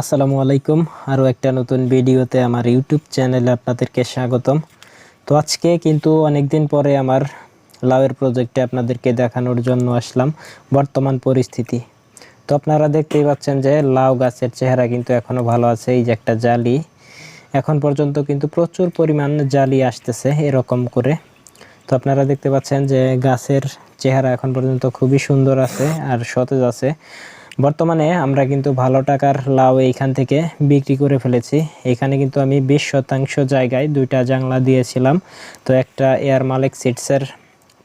আসসালামু আলাইকুম। আরও একটা নতুন ভিডিওতে আমার ইউটিউব চ্যানেলে আপনাদেরকে স্বাগতম। তো আজকে কিন্তু অনেক দিন পরে আমার লাউয়ের প্রজেক্টে আপনাদেরকে দেখানোর জন্য আসলাম বর্তমান পরিস্থিতি। তো আপনারা দেখতেই পাচ্ছেন যে লাউ গাছের চেহারা কিন্তু এখনও ভালো আছে, এই যে একটা জালি। এখন পর্যন্ত কিন্তু প্রচুর পরিমাণ জালি আসতেছে এরকম করে। তো আপনারা দেখতে পাচ্ছেন যে গাছের চেহারা এখন পর্যন্ত খুবই সুন্দর আছে আর সতেজ আছে। বর্তমানে আমরা কিন্তু ভালো টাকার লাউ এইখান থেকে বিক্রি করে ফেলেছি। এখানে কিন্তু আমি বিশ শতাংশ জায়গায় দুইটা জাংলা দিয়েছিলাম। তো একটা এয়ার মালিক সিটসের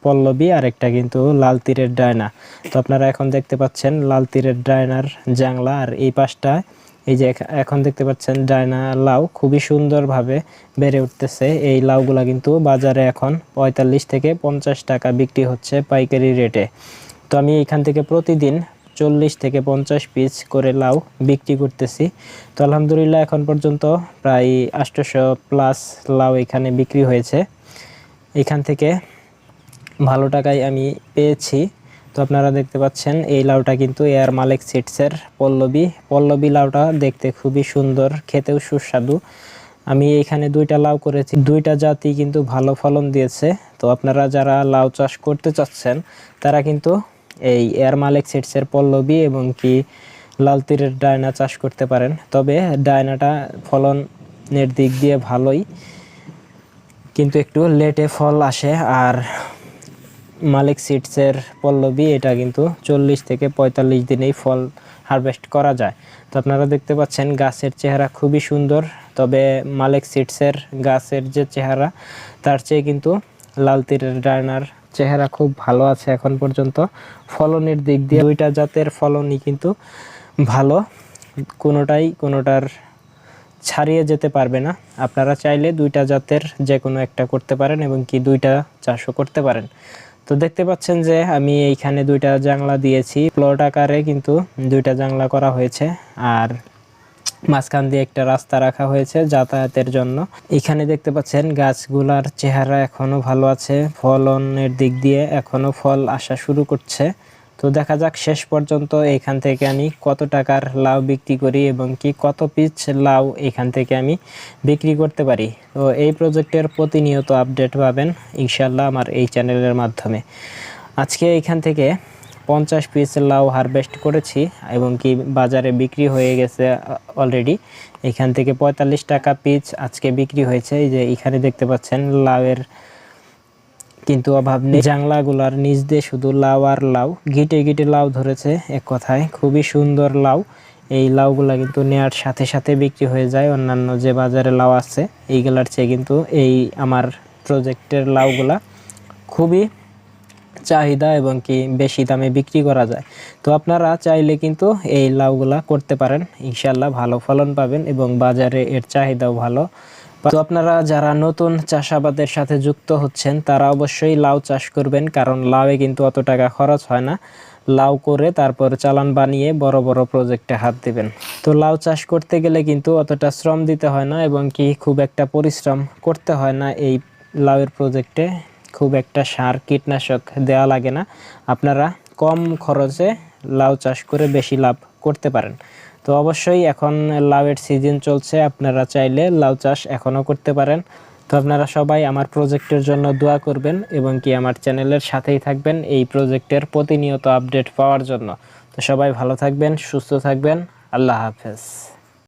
পল্লবী আর একটা কিন্তু লাল তীরের ডায়না। তো আপনারা এখন দেখতে পাচ্ছেন লাল তীরের ডায়নার জাংলা আর এই পাশটা, এই যে এখন দেখতে পাচ্ছেন ডায়না লাউ খুবই সুন্দরভাবে বেড়ে উঠতেছে। এই লাউগুলা কিন্তু বাজারে এখন পঁয়তাল্লিশ থেকে পঞ্চাশ টাকা বিক্রি হচ্ছে পাইকারি রেটে। তো আমি এখান থেকে প্রতিদিন চল্লিশ থেকে পঞ্চাশ পিস করে লাউ বিক্রি করতেছি। তো আলহামদুলিল্লাহ এখন পর্যন্ত প্রায় আটশোশো প্লাস লাউ এখানে বিক্রি হয়েছে। এখান থেকে ভালো টাকায় আমি পেয়েছি। তো আপনারা দেখতে পাচ্ছেন, এই লাউটা কিন্তু এয়ার মালিক সিটসের পল্লবী। পল্লবী লাউটা দেখতে খুবই সুন্দর, খেতেও সুস্বাদু। আমি এখানে দুইটা লাউ করেছি, দুইটা জাতি কিন্তু ভালো ফলন দিয়েছে। তো আপনারা যারা লাউ চাষ করতে চাচ্ছেন, তারা কিন্তু এই এয়ার মালিক সিটসের পল্লবী এবং কি লাল তীরের ডায়না চাষ করতে পারেন। তবে ডায়নাটা ফলনের দিক দিয়ে ভালোই, কিন্তু একটু লেটে ফল আসে আর মালিক সিডসের পল্লবী এটা কিন্তু চল্লিশ থেকে পঁয়তাল্লিশ দিনেই ফল হারভেস্ট করা যায়। তো আপনারা দেখতে পাচ্ছেন গাছের চেহারা খুবই সুন্দর, তবে মালিক সিডসের গাছের যে চেহারা, তার চেয়ে কিন্তু লাল তীরের ডায়নার চেহারা খুব ভালো আছে এখন পর্যন্ত। ফলনের দিক দিয়ে দুইটা জাতের ফলনই কিন্তু ভালো। কোনোটাই কোনোটার ছাড়িয়ে যেতে পারবে না। আপনারা চাইলে দুইটা জাতের যে কোনো একটা করতে পারেন এবং কি দুইটা চাষও করতে পারেন। তো দেখতে পাচ্ছেন যে আমি এইখানে দুইটা জাংলা দিয়েছি। প্লট আকারে কিন্তু দুইটা জাংলা করা হয়েছে। আর মাঝখান দিয়ে একটা রাস্তা রাখা হয়েছে যাতায়াতের জন্য। এখানে দেখতে পাচ্ছেন গাছগুলার চেহারা এখনও ভালো আছে। ফলনের দিক দিয়ে এখনও ফল আসা শুরু করছে। তো দেখা যাক শেষ পর্যন্ত এখান থেকে আমি কত টাকার লাউ বিক্রি করি এবং কি কত পিস লাউ এখান থেকে আমি বিক্রি করতে পারি। তো এই প্রজেক্টের প্রতিনিয়ত আপডেট পাবেন ইনশাল্লাহ আমার এই চ্যানেলের মাধ্যমে। আজকে এখান থেকে পঞ্চাশ পিস লাউ হারভেস্ট করেছি এবং কি বাজারে বিক্রি হয়ে গেছে অলরেডি এখান থেকে পঁয়তাল্লিশ টাকা পিস আজকে বিক্রি হয়েছে। এই যে এখানে দেখতে পাচ্ছেন, লাউয়ের কিন্তু অভাব নেই। জাংলাগুলার নিচ দিয়ে শুধু লাউ আর লাউ। গিটে গিটে লাউ ধরেছে এক কথায়। খুবই সুন্দর লাউ। এই লাউগুলা কিন্তু নেয়ার সাথে সাথে বিক্রি হয়ে যায়। অন্যান্য যে বাজারে লাউ আছে, এইগুলার চেয়ে কিন্তু এই আমার প্রজেক্টের লাউগুলা খুবই চাহিদা এবং কি বেশি দামে বিক্রি করা যায়। তো আপনারা চাইলে কিন্তু এই লাউগুলা করতে পারেন। ইনশাল্লাহ ভালো ফলন পাবেন এবং বাজারে এর চাহিদাও ভালো। তো আপনারা যারা নতুন চাষাবাদের সাথে যুক্ত হচ্ছেন, তারা অবশ্যই লাউ চাষ করবেন, কারণ লাউয়ে কিন্তু অত টাকা খরচ হয় না। লাউ করে তারপর চালান বানিয়ে বড় বড় প্রজেক্টে হাত দিবেন। তো লাউ চাষ করতে গেলে কিন্তু অতটা শ্রম দিতে হয় না এবং কি খুব একটা পরিশ্রম করতে হয় না এই লাউয়ের প্রজেক্টে। খুব একটা সার কীটনাশক দেওয়া লাগে না। আপনারা কম খরচে লাউ চাষ করে বেশি লাভ করতে পারেন। তো অবশ্যই এখন লাউয়ের সিজন চলছে, আপনারা চাইলে লাউ চাষ এখনও করতে পারেন। তো আপনারা সবাই আমার প্রজেক্টের জন্য দোয়া করবেন এবং কি আমার চ্যানেলের সাথেই থাকবেন এই প্রজেক্টের প্রতিনিয়ত আপডেট পাওয়ার জন্য। তো সবাই ভালো থাকবেন, সুস্থ থাকবেন, আল্লাহ হাফেজ।